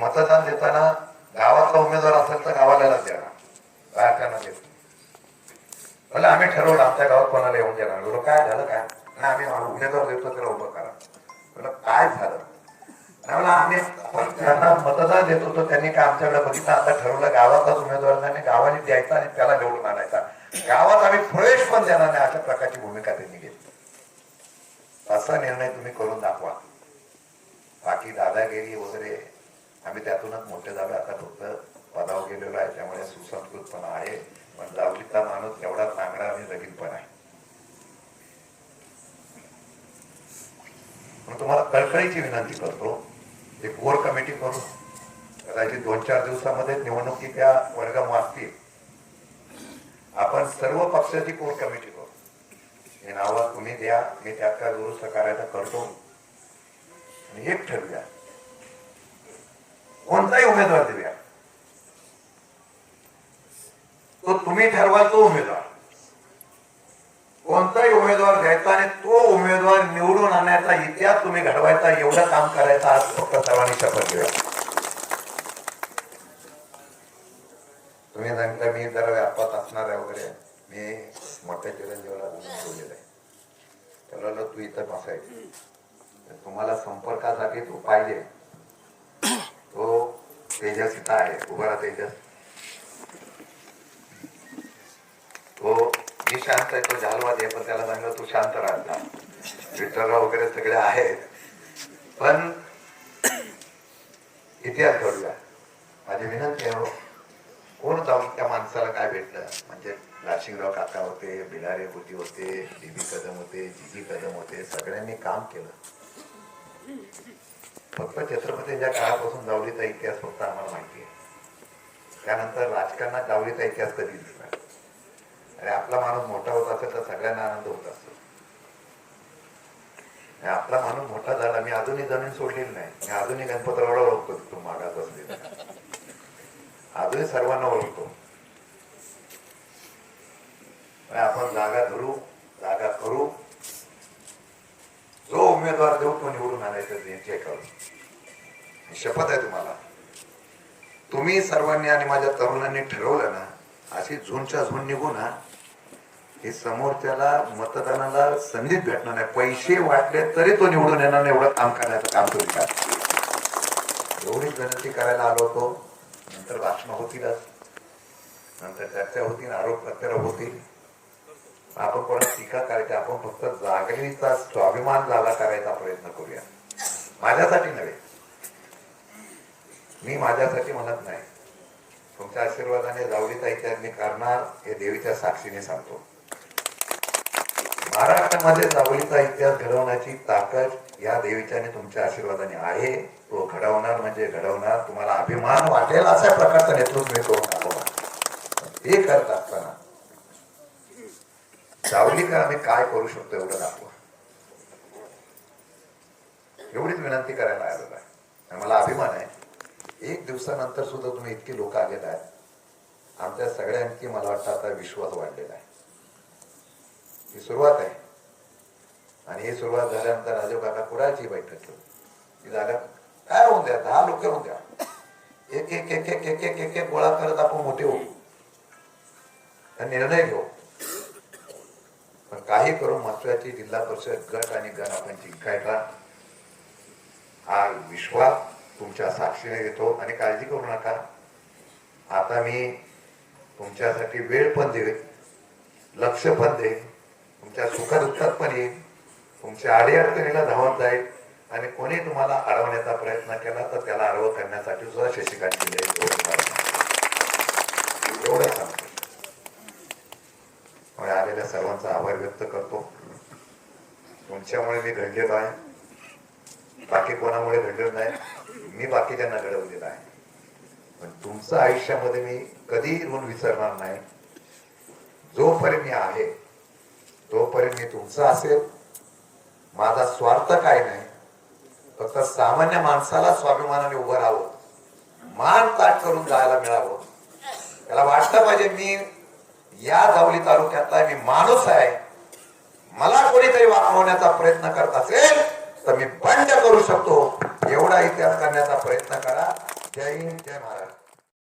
मतदान देताना गावाचा उमेदवार असेल तर गावाला देणार. बाहेरच्यांना देत मला आम्ही ठरवलं आमच्या गावात कोणाला येऊन देणार. बोलो काय झालं काय? नाही आम्ही उमेदवार देतो त्याला उभं करा. बोला काय झालं? नाही आम्ही आपण त्यांना मतदान देत होतो त्यांनी काय आमच्याकडे बघितलं? आता ठरवलं गावातलाच उमेदवार नाही गावाने द्यायचा आणि त्याला निवडून आणायचा. गावात आम्ही प्रवेश पण देणार नाही अशा प्रकारची भूमिका त्यांनी घेतली. असा निर्णय तुम्ही करून दाखवा. बाकी दादागिरी वगैरे आम्ही त्यातूनच मोठे जावे आता फक्त पदाव गेलेलो आहे. त्यामुळे सुसंस्कृतपणा आहे. पण जावलीचा माणूस एवढाच नांगरा आणि लगीन पण आहे. म्हणून तुम्हाला कळकळीची विनंती करतो एक कोर कमिटी करून कदाचित दोन चार दिवसामध्ये निवडणुकी त्या वर्ग मागतील. आपण सर्व पक्षाची कोर कमिटी करू. हे नावं तुम्ही द्या. मी त्यात काय दुरुस्त करायचा करतो. आणि एक ठरवूया. कोणताही उमेदवार देऊया तो तुम्ही ठरवाल तो उमेदवार. कोणताही उमेदवार घ्यायचा आणि तो उमेदवार निवडून आणण्याचा इतिहास तुम्ही घडवायचा एवढं काम करायचा आज फक्त सर्वांनी शपथ घेऊया. तुम्ही सांगता मी जरा व्यापात असणार आहे वगैरे. मी मोठ्या चिरंजीवाला आहे. त्याला तू इथं बसायचं तुम्हाला संपर्कासाठी तू पाहिजे. तेजस इथं आहे उभा राहा तेजस तो मी शांत आहे तो झालवादी आहे पण त्याला सांगितलं तू शांत राहा विठ्ठलराव वगैरे सगळे आहेत. पण इतिहास घडूया. माझी विनंती आहे हो, कोण जाऊन त्या माणसाला काय भेटलं? म्हणजे लाशिंगराव काका होते बिलारे बुद्धी होते डीबी कदम होते जीजी कदम होते सगळ्यांनी काम केलं. फक्त छत्रपतींच्या काळापासून जावलीचा इतिहास फक्त आम्हाला माहिती आहे. त्यानंतर राजकारणात जावलीचा इतिहास कधी दिला अरे आपला माणूस मोठा होत असेल तर सगळ्यांना आनंद होत असतो आपला माणूस मोठा झाला मी अजूनही जमीन सोडलेली नाही. मी अजूनही गणपतरावला ओळखतो तो मागास बसलेला. अजूनही सर्वांना ओळखतो. आपण जागा धरू जागा करू जो उमेदवार देऊ तो निवडून शपथ आहे तुम्हाला. तुम्ही सर्वांनी आणि माझ्या तरुणांनी ठरवलं ना अशी झुनच्या झुंड निघू ना हे समोरच्याला मतदानाला संधीच भेटणार नाही. पैसे वाटले तरी तो निवडून येणार नाही एवढं काम करण्याचं काम तुम्ही का एवढीच विनंती करायला आलो होतो. नंतर भाषण होतीलच नंतर चर्चा होतील आरोप प्रत्यारोप होतील. आपण कोणाला टीका करायची आपण फक्त जागरणीचा स्वाभिमान झाला करायचा प्रयत्न करूया. माझ्यासाठी नव्हे. मी माझ्यासाठी म्हणत नाही. तुमच्या आशीर्वादाने जावलीचा इतिहास मी करणार हे देवीच्या साक्षीने सांगतो. महाराष्ट्रामध्ये जावलीचा इतिहास घडवण्याची ताकद या देवीच्याने तुमच्या आशीर्वादाने आहे. तो घडवणार म्हणजे घडवणार. तुम्हाला अभिमान वाटेल अशा प्रकारचं नेतृत्व मी करून दाखवणार हे करत असताना जावळीकर आम्ही काय करू शकतो एवढं दाखवा. एवढीच विनंती करायला आलेलो आहे आणि मला अभिमान आहे. एक दिवसानंतर सुद्धा तुम्ही इतके लोक आलेत आहेत आमच्या सगळ्यांची मला वाटतं आता विश्वास वाढलेला आहे. ही सुरुवात आहे. आणि ही सुरुवात झाल्यानंतर राजीव काका कुराची बैठक घेऊ ती झाल्या काय होऊन द्या? दहा लोक होऊन द्या. एक एक एक एक एक एक एक एक गोळा करत आपण मोठे होऊ. निर्णय घेऊ. पण काही करून महत्वाची जिल्हा परिषद गट आणि गण आपण जिंकायचा हा विश्वास तुमच्या साक्षीने घेतो आणि काळजी करू नका. आता मी तुमच्यासाठी वेळ पण देईन लक्ष पण देईन तुमच्या सुखदुःखात पण येईल तुमच्या अडीअडचणीला धावत जाईल आणि कोणी तुम्हाला अडवण्याचा प्रयत्न केला तर त्याला अडवं करण्यासाठी सुद्धा शशिकांत एवढं सांगतो. आलेल्या सर्वांचा आभार व्यक्त करतो. तुमच्यामुळे मी घडलेलो आहे. बाकी कोणामुळे घडलं नाही. मी बाकीच्यांना घडवलेलं आहे. पण तुमचं आयुष्यामध्ये मी कधी ऋण विसरणार नाही. जोपर्यंत मी आहे तोपर्यंत मी तुमचा असेल. माझा स्वार्थ काय नाही. फक्त सामान्य माणसाला स्वाभिमानाने उभं राहावं. मान ताट करून जायला मिळावं. त्याला वाटलं पाहिजे मी या जावली तालुक्यातला मी माणूस आहे. मला कोणीतरी वाचवण्याचा प्रयत्न करत असेल शकतो. एवढा इतिहास करण्याचा प्रयत्न करा. जय हिंद जय महाराष्ट्र.